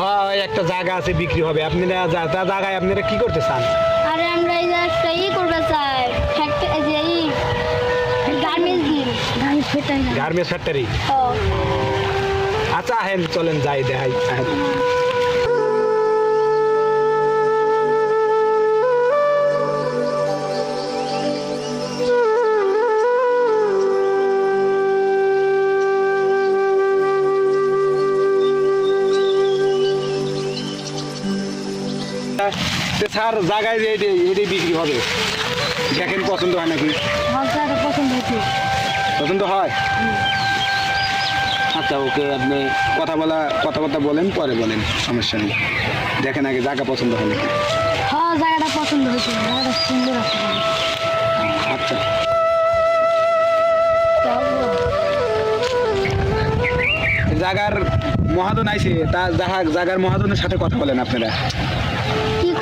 হ্যাঁ একটা জায়গা আছে বিক্রি হবে। আপনারা যা তা জায়গায় আপনারা কি করতে চান? আরে আমরা এই একটা ই করবে চাই। ফ্যাক্টরি এই গার্মেন্টস ফেটাই না? গার্মেন্টস ফ্যাক্টরি আচ্ছা হ্যাঁ চলেন যাই দেখাই স্যার জায়গায় যে এটি বিক্রি হবে। দেখেন পছন্দ হয় নাকি? পছন্দ হয়? আচ্ছা ওকে আপনি কথা বলা কথাবার্তা বলেন পরে বলেন সমস্যা নেই। দেখেন আগে জায়গা পছন্দ হয় নাকি? হ্যাঁ জায়গাটা পছন্দ হয়েছে। জায়গাটা সুন্দর আছে। আচ্ছা। জায়গার মহাজন আইছে। তা জায়গা জায়গার মহাজনের সাথে কথা বলেন আপনারা।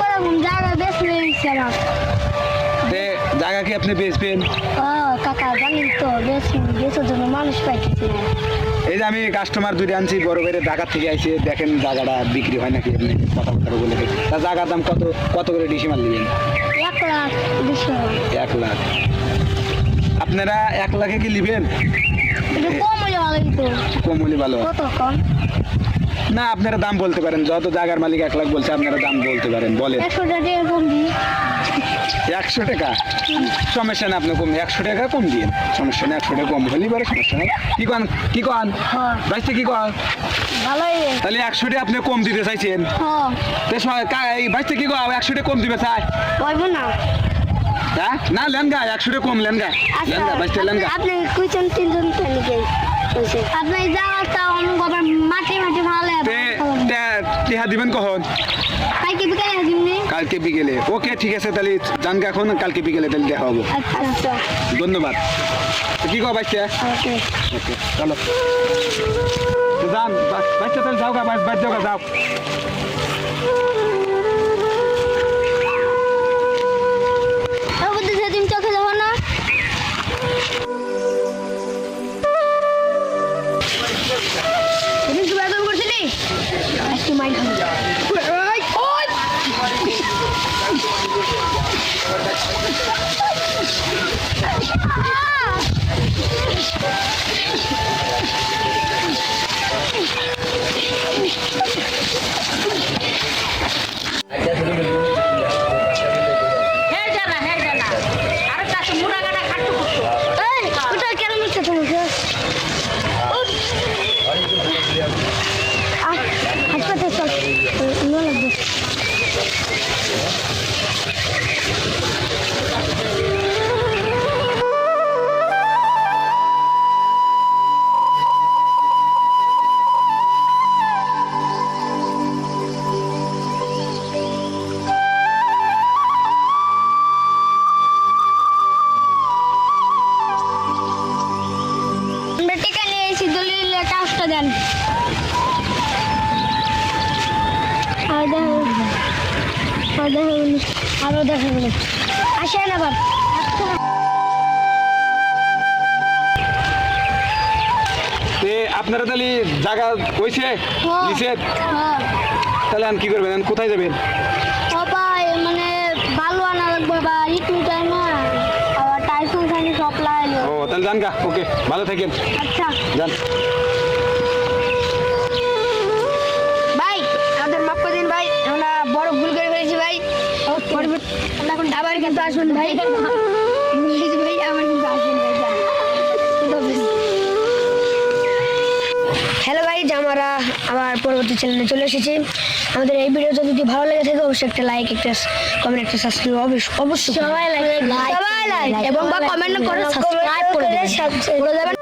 কি জায়গা বেশ আমার। তে জায়গা কি আপনি বেচবেন? ও কাকা জানেন তো বেশ বেশোর জন্য মানুষ পাইতেছি। না এই যে আমি কাস্টমার দুইটা আনছি বড় বেড়ে ঢাকা থেকে আইছে দেখেন জায়গাটা বিক্রি হয় নাকি আপনি? কথাবার্তা বলে তা জায়গার দাম কত কত করে ডিসিমাল নেবেন এক লাখ দুশো এক লাখ। আপনারা এক লাখে কি নেবেন? কম হলে ভালো। কত কম? না আপনারা দাম বলতে পারেন। যত জায়গার মালিক এক লাখ বলছে আপনারা দাম বলতে পারেন। বলেন। একশো টাকা? সমস্যা না আপনি কম একশো টাকা কম দিন। সমস্যা নেই একশো টাকা কম হলেই পারে সমস্যা নেই। কি কন? কি কন? হ্যাঁ। কি কন? তাহলে একশো টাকা আপনি কম দিতে চাইছেন। হ্যাঁ। তো স- কা- কন? একশো টাকা কম দিবে চাই। না। হ্যাঁ? না লেনগা একশো টাকা কম লেনগা। আচ্ছা লেনগা বাইশটা লেনগা। আপনি কুইছেন তিনজন আপনি জায়গাটা অনেক আবার মাটি মাটি ভালো তে তে- টিহা দিবেন কখন? কালকে বিকালে দিমনি কালকে বিকেলে। ওকে ঠিক আছে তাহলে জানগা এখন কালকে বিকেলে তাহলে দেখা হব। আচ্ছা আচ্ছা। ধন্যবাদ। কি কো বাইশটা ওকে। ওকে চলো। তো যান বাচ্চা তাহলে যাও গা বাদ যাও গা যাও। Oh, my God. আর দেখা আরও দেখা গেল আসেন আবার আপনারা তাহলে জায়গা হয়েছে হ্যাঁ। হ্যাঁ। তাহলে কি করবেন? কোথায় যাবেন? সবাই মানে ভালো আনা লাগবে বা ইটু চাই না। আবার টাইসন খানি সব লাগাইলো ও তাহলে যান গা। ওকে ভালো থাকেন। আচ্ছা। যান। আবার ভাই। ইংলিশ ভাই আমার কিন্তু আসবেন ভাই হ্যালো ভাই আমরা আবার পরবর্তী চ্যানেলে চলে এসেছি। আমাদের এই ভিডিওটা যদি ভালো লেগে থাকে অবশ্যই একটা লাইক একটা কমেন্ট একটা সাবস্ক্রাইব অবশ্যই অবশ্যই সবাই লাইক সবাই লাইক এবং বা কমেন্ট করে সাবস্ক্রাইব করে দেবেন।